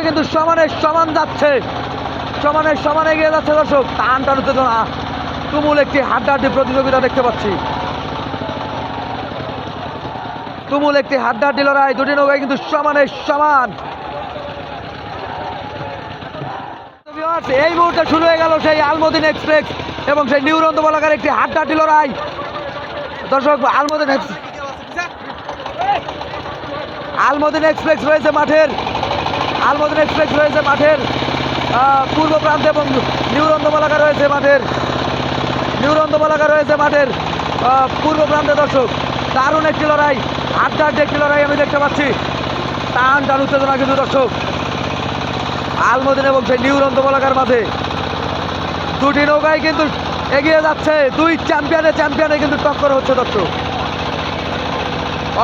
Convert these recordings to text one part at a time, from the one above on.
নৌকা কিন্তু সমানে সমান যাচ্ছে। সমানে সমান এগিয়ে যাচ্ছে দর্শক। টান টান উত্তেজনা তুমুল একটি হাড্ডাহাড্ডি প্রতিযোগিতা দেখতে পাচ্ছি। তুমুল একটি হাড্ডাহাড্ডি লড়াই, দুটি নৌকায় কিন্তু সমানে সমান। এই মুহূর্তে শুরু হয়ে গেল সেই আলমদিন এক্সপ্রেস এবং সেই নিউরন্ত বলাকার একটি হাড্ডাহাড্ডি লড়াই। দর্শক, আলমদিন আলমদিন এক্সপ্রেস রয়েছে মাঠের। আলমদিন এক্সপ্রেস রয়েছে মাঠের পূর্ব প্রান্তে এবং নিউরন্ত বলাকা রয়েছে মাঠের নিউরন্ত বলাকা রয়েছে মাঠের পূর্ব প্রান্তে দর্শক, দারুণ একটি লড়াই হাড্ডাহাড্ডি একটি লড়াই আমি দেখতে পাচ্ছি, টান টান উত্তেজনা কিন্তু দর্শক, আলমদিন এবং সেই নিউরন্ত বলাকার মাঝে, দুটি নৌকায় কিন্তু এগিয়ে যাচ্ছে, দুই চ্যাম্পিয়নে চ্যাম্পিয়নে কিন্তু টক্কর হচ্ছে দর্শক,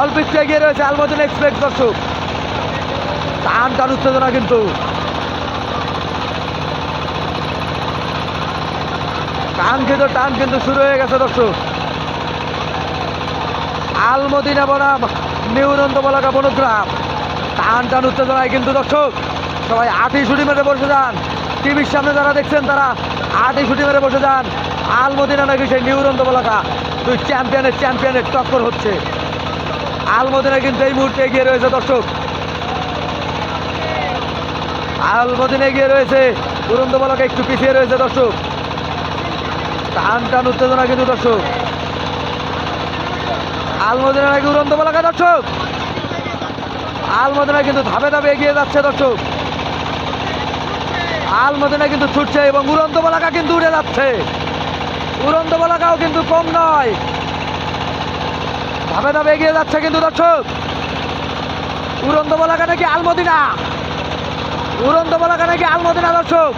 অল্প একটু এগিয়ে রয়েছে আলমদিন এক্সপ্রেস দর্শক। টান টান উত্তেজনা কিন্তু। কাঙ্ক্ষিত টান কিন্তু শুরু হয়ে গেছে দর্শক। আলমদিনা বনাম নিউরন্ত বলাকা বনগ্রাম। টান টান উত্তেজনায় কিন্তু দর্শক। সবাই আটই ছুটি মেরে বসে যান। টিভির সামনে যারা দেখছেন তারা আটই ছুটি মেরে বসে যান। আলমদিনা নাকি সেই নিউরন্ত বলাকা দুই চ্যাম্পিয়নের চ্যাম্পিয়নের টক্কর হচ্ছে। আলমদিনা কিন্তু এই মুহূর্তে এগিয়ে রয়েছে দর্শক। আলমদিনা এগিয়ে রয়েছে। উড়ন্ত বলাকা একটু পিছিয়ে রয়েছে দর্শক। টান টান উত্তেজনা কিন্তু দর্শক। আলমদিনা নাকি উড়ন্ত বলাকা দর্শক। আলমদিনা কিন্তু ধাপে ধাপে এগিয়ে যাচ্ছে দর্শক। আলমদিনা কিন্তু ছুটছে এবং উড়ন্ত বলাকা কিন্তু উড়ে যাচ্ছে। উড়ন্ত বলাকাও কিন্তু কম নয়। ধাপে ধাপে এগিয়ে যাচ্ছে কিন্তু দর্শক। উড়ন্ত বলাকা নাকি আলমদিনা? উড়ন্ত বলাকা নাকি আলমদিনা দর্শক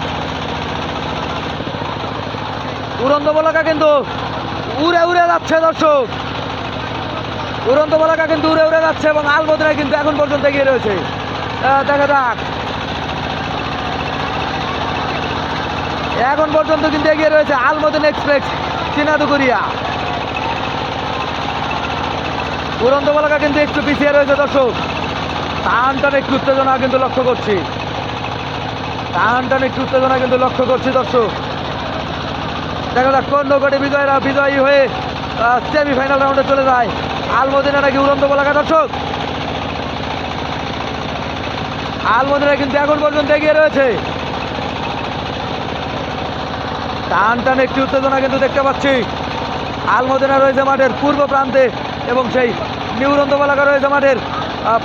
উড়ন্ত বলাকা কিন্তু উড়ে উড়ে যাচ্ছে দর্শক। উড়ন্ত বলাকা কিন্তু উড়ে উড়ে যাচ্ছে এবং আলমদিনা কিন্তু এখন পর্যন্ত এগিয়ে রয়েছে। দেখা যাক। এখন পর্যন্ত কিন্তু এগিয়ে রয়েছে আলমদিন এক্সপ্রেস চিনাদুকুরিয়া উড়ন্ত বলাকা কিন্তু একটু পিছিয়ে রয়েছে দর্শক। টান টান একটু উত্তেজনা কিন্তু লক্ষ্য করছি। টান টান একটু উত্তেজনা কিন্তু লক্ষ্য করছি দর্শক। দেখা যাক কোন বিজয়রা বিজয়ী হয়ে সেমিফাইনাল রাউন্ডে চলে যায়। আলমদিনা নাকি উড়ন্ত বলাকা দর্শক। আলমদিনা কিন্তু এখন পর্যন্ত এগিয়ে রয়েছে। টান টান একটি উত্তেজনা কিন্তু দেখতে পাচ্ছি। আলমদিনা রয়েছে মাঠের পূর্ব প্রান্তে এবং সেই নিউরন্ত বলাকা রয়েছে মাঠের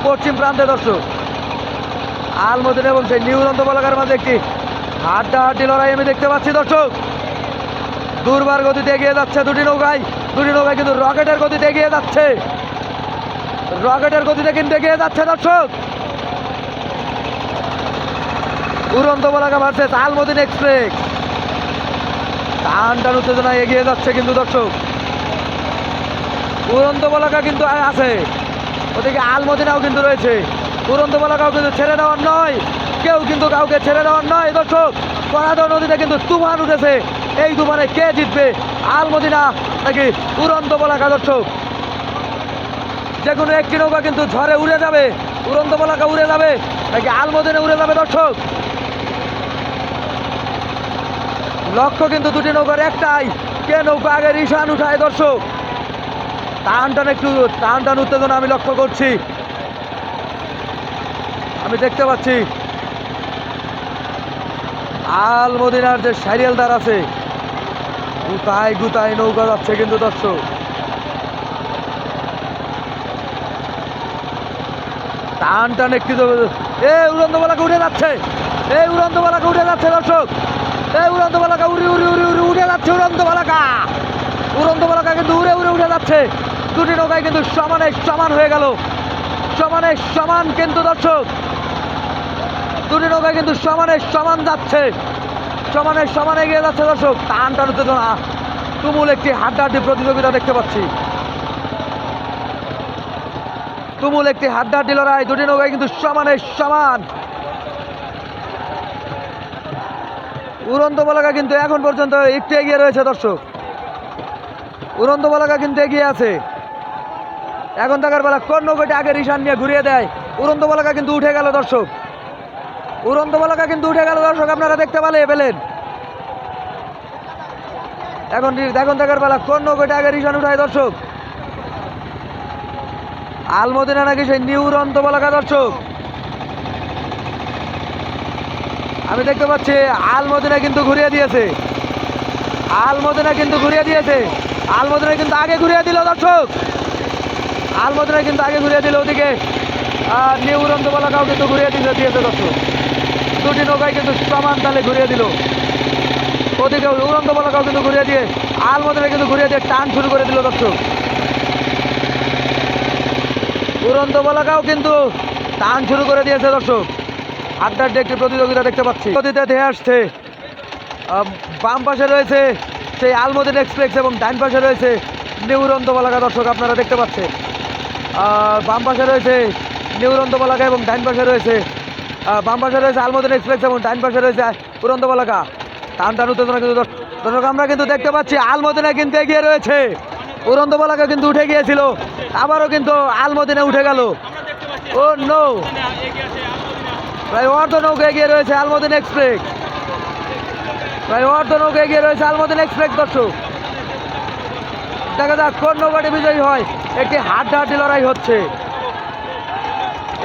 পশ্চিম প্রান্তে দর্শক। আলমদিনা এবং সেই নিউরন্ত বলাকার মাঝে একটি হাড্ডাহাড্ডি লড়াই আমি দেখতে পাচ্ছি, দর্শক। দুর্বার গতিতে এগিয়ে যাচ্ছে দুটি নৌকায়। দুটি নৌকায় কিন্তু রকেটের গতিতে এগিয়ে যাচ্ছে। রকেটের গতিতে কিন্তু এগিয়ে যাচ্ছে, দর্শক। উড়ন্ত বলাকা ভার্সেস আলমদিন এক্সপ্রেস টান টান উত্তেজনায় এগিয়ে যাচ্ছে কিন্তু দর্শক। উড়ন্ত বলাকা কিন্তু আছে। ওদিকে আলমদিনাও কিন্তু রয়েছে। উড়ন্ত বলাকাও কিন্তু ছেড়ে দেওয়ার নয়। কেউ কিন্তু কাউকে ছেড়ে দেওয়ার নয়। দর্শক করাদর নদীতে কিন্তু তুফান উঠেছে। এই তুফানে কে জিতবে? আলমদিনা নাকি উড়ন্ত বলাকা দর্শক? যে কোনো একটি নৌকা কিন্তু ঝড়ে উড়ে যাবে। উড়ন্ত বলাকা উড়ে যাবে। নাকি আলমদিনে উড়ে যাবে দর্শক? লক্ষ্য কিন্তু দুটি নৌকার একটাই। কে নৌকা আগে রিসান উঠায় দর্শক? টান টান একটু টান টান উত্তেজনা আমি লক্ষ্য করছি। আমি দেখতে পাচ্ছি। আলমদিনার যে সারিয়ালদার আছে, গুতায় গুতায় নৌকা যাচ্ছে কিন্তু দর্শক। টান টান একটি এ, উড়ন্ত বলাকা উঠে যাচ্ছে। এই উড়ন্ত বলাকা উঠে যাচ্ছে দর্শক। এই উড়ন্ত বলাকা উড়ি উড়ি উড়ি উড়ি উঠে যাচ্ছে উড়ন্ত বলাকা। উড়ন্ত বলাকা কিন্তু উড়ে উড়ে উঠে যাচ্ছে। দুটি নৌকায় কিন্তু সমানে সমান হয়ে গেল। সমানে সমান কিন্তু দর্শক। দুটি নৌকায় কিন্তু সমানে সমান যাচ্ছে। সমানে সমান এগিয়ে যাচ্ছে দর্শক। টান টান উত্তেজনা। তুমুল একটি হাড্ডাহাড্ডি প্রতিযোগিতা দেখতে পাচ্ছি। তুমুল একটি হাড্ডাহাড্ডি লড়াই। দুটি নৌকায় কিন্তু সমানে সমান। উড়ন্ত বলাকা কিন্তু এখন পর্যন্ত একটু এগিয়ে রয়েছে দর্শক। উড়ন্ত বলাকা কিন্তু এগিয়ে আছে। এখন থাকার বেলা কোন নৌকাটি আগে রিসান নিয়ে ঘুরিয়ে দেয়? উড়ন্ত বলাকা কিন্তু উঠে গেল দর্শক। উড়ন্ত বলাকা কিন্তু উঠে গেল দর্শক, আপনারা দেখতে পালে পেলেন। এখন এখন দেখার বেলা, কোন নৌকাটা আগে রিসান উঠায় দর্শক। আলমদিনা নাকি সেই নিউ উড়ন্ত বলাকা দর্শক। আমি দেখতে পাচ্ছি, আলমদিনা কিন্তু ঘুরিয়ে দিয়েছে। আলমদিনা কিন্তু ঘুরিয়ে দিয়েছে। আলমদিনা কিন্তু আগে ঘুরিয়ে দিল দর্শক। আলমদিনা কিন্তু আগে ঘুরিয়ে দিল ওদিকে। আর নিউ উড়ন্ত বলাকাও কিন্তু ঘুরিয়ে দিয়েছে দর্শক। দুটি নৌকায় কিন্তু সমান তালে ঘুরিয়ে দিল। ওদিকে উড়ন্ত বলাকাও কিন্তু ঘুরিয়ে দিয়ে আলমদিনা কিন্তু ঘুরিয়ে দিয়ে টান শুরু করে দিল দর্শক। উড়ন্ত বলাকাও কিন্তু টান শুরু করে দিয়েছে দর্শক। আড্ডাড্ডি একটি প্রতিযোগিতা দেখতে পাচ্ছি। নদীতে ধেয়ে আসছে। বাম পাশে রয়েছে সেই আলমদিন এক্সপ্রেস এবং ডাইন পাশে রয়েছে নিউরন্ত বলাকা দর্শক, আপনারা দেখতে পাচ্ছেন। বাম পাশে রয়েছে নিউরন্ত বলাকা এবং ডাইন পাশে রয়েছে বাম পাশে রয়েছে আলমদিন এক্সপ্রেস এবং ডাইন পাশে রয়েছে উড়ন্ত বলাকা। টান টান উত্তেজনা কিন্তু দর্শক আমরা কিন্তু দেখতে পাচ্ছি আলমদিনা কিন্তু এগিয়ে রয়েছে। উড়ন্ত বলাকা কিন্তু উঠে গিয়েছিল। আবারও কিন্তু আলমদিনা উঠে গেল। ও নৌ প্রায় অর্ধ নৌকা এগিয়ে রয়েছে আলমদিন এক্সপ্রেস। প্রায় অর্ধ নৌকা এগিয়ে রয়েছে আলমদিন এক্সপ্রেস দর্শক। দেখা যাক কোন নৌকাটি বিজয়ী হয়। একটি হাড্ডাহাড্ডি লড়াই হচ্ছে।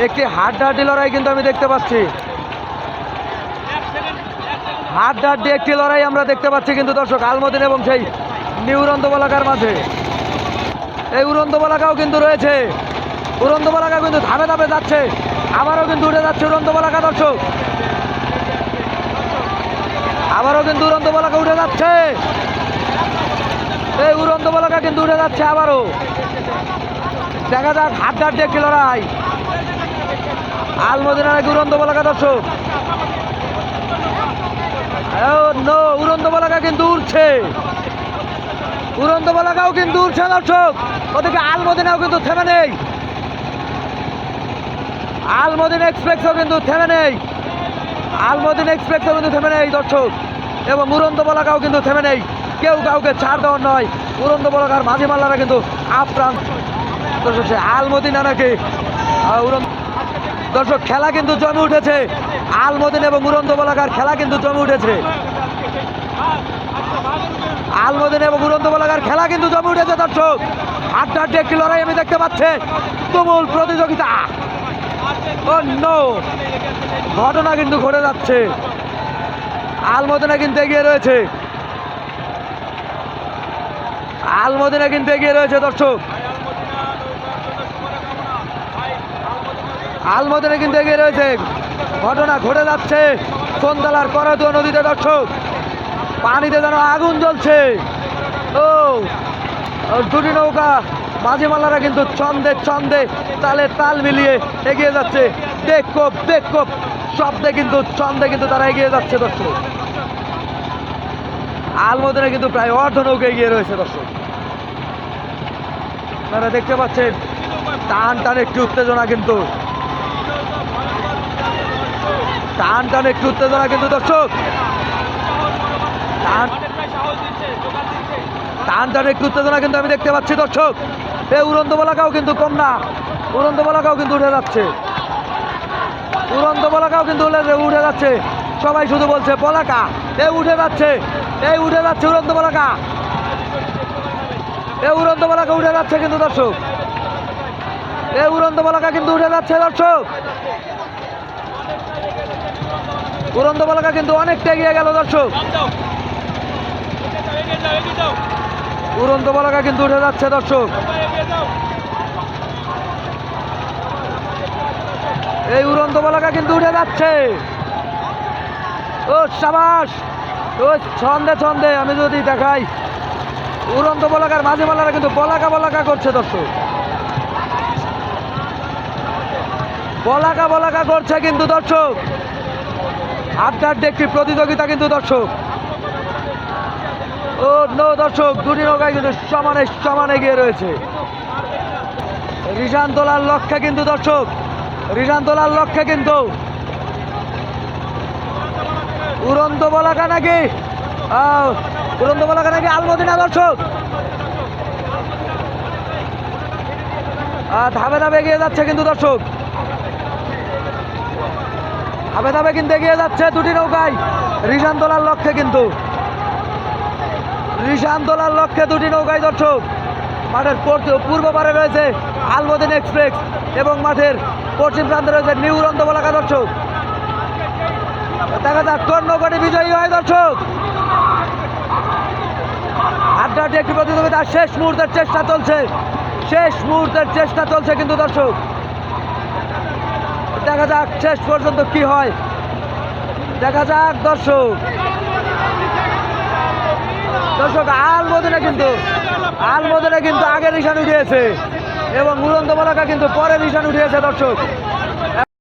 একটি হাড্ডাহাড্ডি লড়াই কিন্তু আমি দেখতে পাচ্ছি। হাড্ডাহাড্ডি একটি লড়াই আমরা দেখতে পাচ্ছি কিন্তু দর্শক, আলমদিন এবং সেই নিউরন্ত বলাকার মাঝে। এই উড়ন্ত বলাকাও কিন্তু রয়েছে। উড়ন্ত বলাকা কিন্তু ধাপে ধাপে যাচ্ছে। আবারও কিন্তু উঠে যাচ্ছে উড়ন্ত বলাকা দর্শক। আবারও কিন্তু উড়ন্ত বলাকা উঠে যাচ্ছে। এই উড়ন্ত বলাকা কিন্তু উঠে যাচ্ছে আবারও। দেখা যাক হাত হাড্ডি একটি লড়াই। আলমদিনা নাকি উড়ন্ত বলাকা দর্শক। উড়ন্ত বলাকা কিন্তু উঠছে উড়ন্ত বলাকাও কিন্তু উঠছে দর্শক। ওদিকে আলমদিনাও কিন্তু থেমে নেই। আলমদিন এক্সপ্রেসও কিন্তু থেমে নেই। আলমদিন এক্সপ্রেসও কিন্তু থেমে নেই দর্শক। এবং উড়ন্ত বলাকাও কিন্তু থেমে নেই। কেউ কাউকে ছাড় দেওয়ার নয়। উড়ন্ত বলাকার মাঝি মাল্লারা কিন্তু আপ্রাণ। দর্শক, সে আলমদিনা নাকি? উড়ন্ত দর্শক, খেলা কিন্তু জমে উঠেছে। আলমদিন এবং উড়ন্ত বলাকার খেলা কিন্তু জমে উঠেছে। আলমদিন এবং উড়ন্ত বলাকার খেলা কিন্তু জমে উঠেছে দর্শক। আড্ডা আড্ডি একটি লড়াই আমি দেখতে পাচ্ছি। তুমুল প্রতিযোগিতা। ঘটনা কিন্তু ঘটে যাচ্ছে। আলমদিনা কিন্তু এগিয়ে রয়েছে। আলমদিনা কিন্তু এগিয়ে রয়েছে দর্শক। আলমদিনা কিন্তু এগিয়ে রয়েছে। ঘটনা ঘটে যাচ্ছে। সন্তালার করাতুয়া নদীতে দর্শক। পানিতে যেন আগুন জ্বলছে। ও দুটি নৌকা মাঝি মালারা কিন্তু ছন্দে ছন্দে তালে তাল মিলিয়ে এগিয়ে যাচ্ছে। বেকপ বেকপ শব্দে কিন্তু, ছন্দে কিন্তু তারা এগিয়ে যাচ্ছে দর্শক। আলমদিনে কিন্তু প্রায় অর্ধ নৌকা এগিয়ে রয়েছে দর্শক। আপনারা দেখতে পাচ্ছেন, টান টান একটি উত্তেজনা কিন্তু টান টান, একটি উত্তেজনা কিন্তু দর্শক। টান টান একটু উত্তেজনা কিন্তু আমি দেখতে পাচ্ছি দর্শক। এই উড়ন্ত বলাকাও কিন্তু কম না। উড়ন্ত বলাকাও কিন্তু উঠে যাচ্ছে। উড়ন্ত বলাকাও কিন্তু উঠে যাচ্ছে সবাই শুধু বলছে, বলাকা এই উঠে যাচ্ছে এই উঠে যাচ্ছে উড়ন্ত বলাকা এই উড়ন্ত বলাকা উঠে যাচ্ছে কিন্তু দর্শক। এই উড়ন্ত বলাকা কিন্তু উঠে যাচ্ছে দর্শক। উড়ন্ত বলাকা কিন্তু অনেকটা এগিয়ে গেল দর্শক। উড়ন্ত বলাকা কিন্তু উঠে যাচ্ছে দর্শক। এই উড়ন্ত বলাকা কিন্তু উঠে যাচ্ছে। ও সাবাস। ও ছন্দে ছন্দে, আমি যদি দেখাই। উড়ন্ত বলাকার মাঝে মালারা কিন্তু বলাকা বলাকা করছে দর্শক। বলাকা বলাকা করছে কিন্তু দর্শক। আড্ডা আড্ডি একটি প্রতিযোগিতা কিন্তু দর্শক। ও নো দর্শক, দুটি নৌকায় কিন্তু সমানে সমানে গিয়ে রয়েছে। রিসান তোলার লক্ষ্যে কিন্তু দর্শক রিসান তোলার লক্ষ্যে কিন্তু। উড়ন্ত বলাকা নাকি? উড়ন্ত বলাকা নাকি আলমদিনা দর্শক? ধাপে ধাপে এগিয়ে যাচ্ছে কিন্তু দর্শক। ধাপে ধাপে কিন্তু এগিয়ে যাচ্ছে দুটি নৌকায়। রিশান তোলার লক্ষ্যে কিন্তু। রিশান তোলার লক্ষ্যে দুটি নৌকায় দর্শক মাঠের পূর্ব- পারে রয়েছে আলমদিন এক্সপ্রেস এবং মাঠের পশ্চিম প্রান্তে রয়েছে নিউ রন্দবলাকা দর্শক দেখা যাক কোন নৌকাটি বিজয়ী হয় দর্শক আড্ডাটি একটি প্রতিযোগিতা শেষ মুহূর্তের চেষ্টা চলছে। শেষ মুহূর্তের চেষ্টা চলছে কিন্তু দর্শক দেখা যাক শেষ পর্যন্ত কি হয়। দেখা যাক, দর্শক। দর্শক আল মদিনা কিন্তু আল মদিনা কিন্তু আগে নিশান উঠিয়েছে। এবং উড়ন্ত বলাকা কিন্তু পরে নিশান উঠিয়েছে, দর্শক।